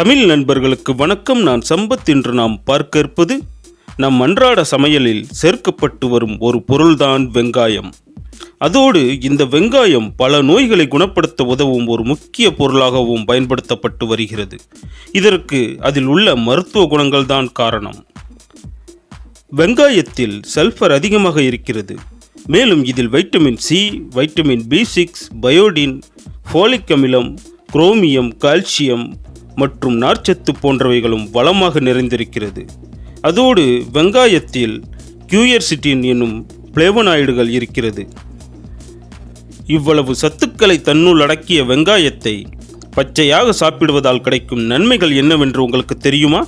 தமிழ் நண்பர்களுக்கு வணக்கம். நான் சம்பத். என்று நாம் பார்க்க இருப்பது நம் அன்றாட சமையலில் சேர்க்கப்பட்டு வரும் ஒரு பொருள்தான் வெங்காயம். அதோடு இந்த வெங்காயம் பல நோய்களை குணப்படுத்த உதவும் ஒரு முக்கிய பொருளாகவும் பயன்படுத்தப்பட்டு வருகிறது. இதற்கு அதில் உள்ள மருத்துவ குணங்கள் தான் காரணம். வெங்காயத்தில் சல்ஃபர் அதிகமாக இருக்கிறது. மேலும் இதில் vitamin C vitamin B six biotin folic அமிலம் குரோமியம் கால்சியம் மற்றும் நார்ச்சத்து போன்றவைகளும் வளமாக நிறைந்திருக்கிறது. அதோடு வெங்காயத்தில் கியூயர்சிட்டின் என்னும் பிளேவனாய்டுகள் இருக்கிறது. இவ்வளவு சத்துக்களை தன்னுள் அடக்கிய வெங்காயத்தை பச்சையாக சாப்பிடுவதால் கிடைக்கும் நன்மைகள் என்னவென்று உங்களுக்கு தெரியுமா?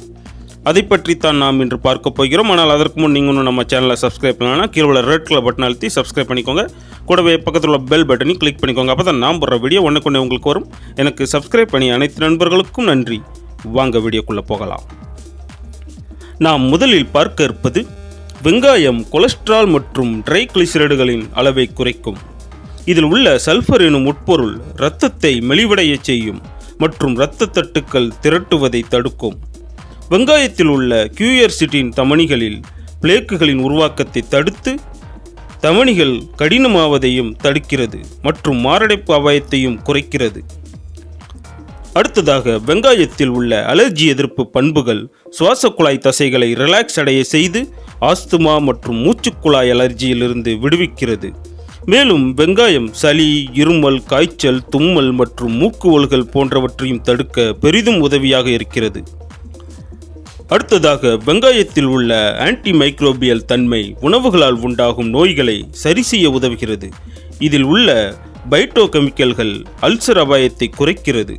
அதை பற்றித்தான் நாம் இன்று பார்க்க போகிறோம். ஆனால் அதற்கு முன் நீங்கள் இன்னும் நம்ம சேனலை சப்ஸ்கிரைப் பண்ணலாம் கீழே உள்ள ரெட் கலர் பட்டன் அழுத்தி சப்ஸ்கிரைப் பண்ணிக்கோங்க. கூடவே பக்கத்தில் உள்ள பெல் பட்டனையும் கிளிக் பண்ணிக்கோங்க. அப்போ தான் நான் போடுற வீடியோ ஒன்று கொண்டு உங்களுக்கு வரும். எனக்கு சப்ஸ்கிரைப் பண்ணி அனைத்து நண்பர்களுக்கும் நன்றி. வாங்க வீடியோக்குள்ளே போகலாம். நாம் முதலில் பார்க்க இருப்பது வெங்காயம் கொலஸ்ட்ரால் மற்றும் ட்ரைக்ளிசரைடுகளின் அளவை குறைக்கும். இதில் உள்ள சல்ஃபர் எனும் உட்பொருள் இரத்தத்தை மெலிவடையச் செய்யும் மற்றும் இரத்த தட்டுக்கள் திரட்டுவதை தடுக்கும். வெங்காயத்தில் உள்ள கியூயர்சிட்டின் தமனிகளில் பிளேக்குகளின் உருவாக்கத்தை தடுத்து தமணிகள் கடினமாவதையும் தடுக்கிறது மற்றும் மாரடைப்பு அபாயத்தையும் குறைக்கிறது. அடுத்ததாக வெங்காயத்தில் உள்ள அலர்ஜி எதிர்ப்பு பண்புகள் சுவாச குழாய் தசைகளை ரிலாக்ஸ் அடைய செய்து ஆஸ்துமா மற்றும் மூச்சுக்குழாய் அலர்ஜியிலிருந்து விடுவிக்கிறது. மேலும் வெங்காயம் சளி இருமல் காய்ச்சல் தும்மல் மற்றும் மூக்குவல்கள் போன்றவற்றையும் தடுக்க பெரிதும் உதவியாக இருக்கிறது. அடுத்ததாக வெங்காயத்தில் உள்ள ஆன்டி மைக்ரோபியல் தன்மை உணவுகளால் உண்டாகும் நோய்களை சரி செய்ய உதவுகிறது. இதில் உள்ள பைட்டோ கெமிக்கல்கள் அல்சர் அபாயத்தை குறைக்கிறது.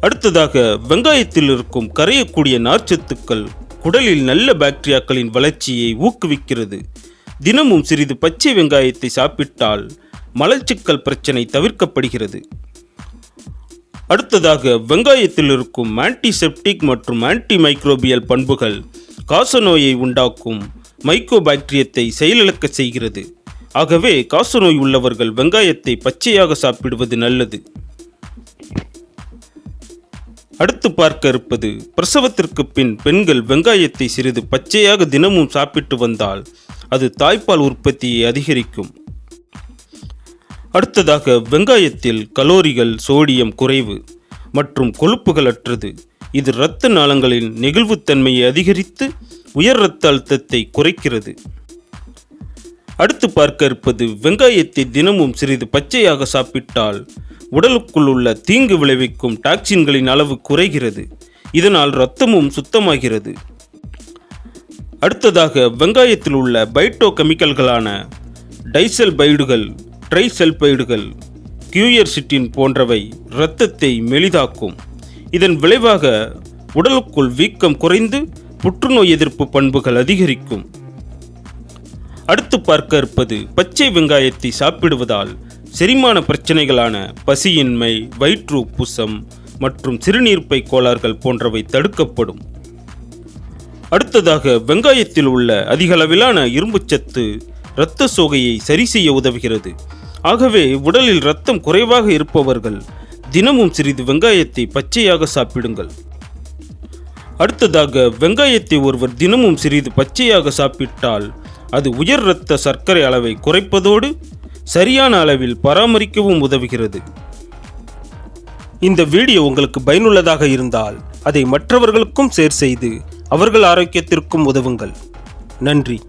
அடுத்ததாக வெங்காயத்தில் இருக்கும் கரையக்கூடிய நார்ச்சத்துக்கள் குடலில் நல்ல பாக்டீரியாக்களின் வளர்ச்சியை ஊக்குவிக்கிறது. தினமும் சிறிது பச்சை வெங்காயத்தை சாப்பிட்டால் மலச்சிக்கல் பிரச்சனை தவிர்க்கப்படுகிறது. அடுத்ததாக வெங்காயத்தில் இருக்கும் ஆன்டிசெப்டிக் மற்றும் ஆன்டி மைக்ரோபியல் பண்புகள் காசநோயை உண்டாக்கும் மைக்கோபாக்டீரியத்தை செயலிழக்க செய்கிறது. ஆகவே காசநோய் உள்ளவர்கள் வெங்காயத்தை பச்சையாக சாப்பிடுவது நல்லது. அடுத்து பார்க்க இருப்பது பிரசவத்திற்கு பின் பெண்கள் வெங்காயத்தை சிறிது பச்சையாக தினமும் சாப்பிட்டு வந்தால் அது தாய்ப்பால் உற்பத்தியை அதிகரிக்கும். அடுத்ததாக வெங்காயத்தில் கலோரிகள் சோடியம் குறைவு மற்றும் கொழுப்புகள் அற்றது இது இரத்த நாளங்களின் நெகிழ்வுத்தன்மையை அதிகரித்து உயர் இரத்த அழுத்தத்தை குறைக்கிறது. அடுத்து பார்க்க இருப்பது வெங்காயத்தை தினமும் சிறிது பச்சையாக சாப்பிட்டால் உடலுக்குள் உள்ள தீங்கு விளைவிக்கும் டாக்சின்களின் அளவு குறைகிறது. இதனால் இரத்தமும் சுத்தமாகிறது. அடுத்ததாக வெங்காயத்தில் உள்ள பைட்டோ கெமிக்கல்களான டைசல்பைடுகள் ட்ரைசல்பைடுகள் கியூயர்சிட்டின் போன்றவை இரத்தத்தை மெலிதாக்கும். இதன் விளைவாக உடலுக்குள் வீக்கம் குறைந்து புற்றுநோய் எதிர்ப்பு பண்புகள் அதிகரிக்கும். அடுத்து பார்க்க இருப்பது பச்சை வெங்காயத்தை சாப்பிடுவதால் செரிமான பிரச்சனைகளான பசியின்மை வயிற்று உப்புசம் மற்றும் சிறுநீர்ப்பை கோளாறுகள் போன்றவை தடுக்கப்படும். அடுத்ததாக வெங்காயத்தில் உள்ள அதிகளவிலான இரும்புச்சத்து இரத்த சோகையை சரி செய்ய உதவுகிறது. ஆகவே உடலில் இரத்தம் குறைவாக இருப்பவர்கள் தினமும் சிறிது வெங்காயத்தை பச்சையாக சாப்பிடுங்கள். அடுத்ததாக வெங்காயத்தை ஒருவர் தினமும் சிறிது பச்சையாக சாப்பிட்டால் அது உயர் இரத்த சர்க்கரை அளவை குறைப்பதோடு சரியான அளவில் பராமரிக்கவும் உதவுகிறது. இந்த வீடியோ உங்களுக்கு பயனுள்ளதாக இருந்தால் அதை மற்றவர்களுக்கும் ஷேர் செய்து அவர்கள் ஆரோக்கியத்திற்கும் உதவுங்கள். நன்றி.